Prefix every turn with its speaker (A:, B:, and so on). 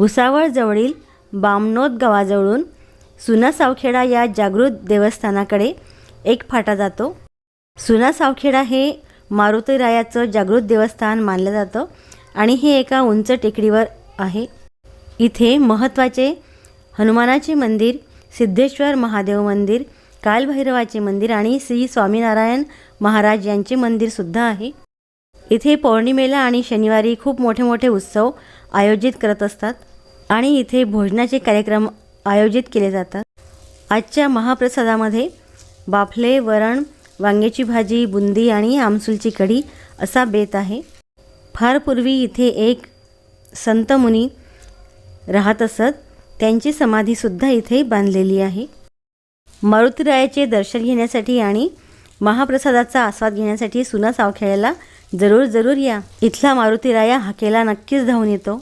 A: भुसावळजवळील बामनोद गावाजवळून सुना सावखेडा या जागृत देवस्थानाकडे एक फाटा जातो. सुना सावखेडा हे मारुतीरायाचं जागृत देवस्थान मानलं जातं आणि हे एका उंच टेकडीवर आहे. इथे महत्त्वाचे हनुमानाचे मंदिर सिद्धेश्वर महादेव मंदिर कालभैरवाचे मंदिर आणि श्री स्वामीनारायण महाराज यांचे मंदिरसुद्धा आहे. इथे पौर्णिमेला आणि शनिवारी खूप मोठे मोठे उत्सव आयोजित करत असतात. आणि इथे भोजनाचे कार्यक्रम आयोजित केले जातात. आजच्या महाप्रसादामध्ये बाफले वरण वांग्याची भाजी बुंदी आणि आमसूलची कढी असा बेत आहे. फार पूर्वी इथे एक संत मुनी राहत असत. त्यांची समाधीसुद्धा इथे बांधलेली आहे. मारुतीरायाचे दर्शन घेण्यासाठी आणि महाप्रसादाचा आस्वाद घेण्यासाठी सुना सावखेळ्याला जरूर जरूर या. इथला मारुतीराया हाकेला नक्कीच धावून येतो.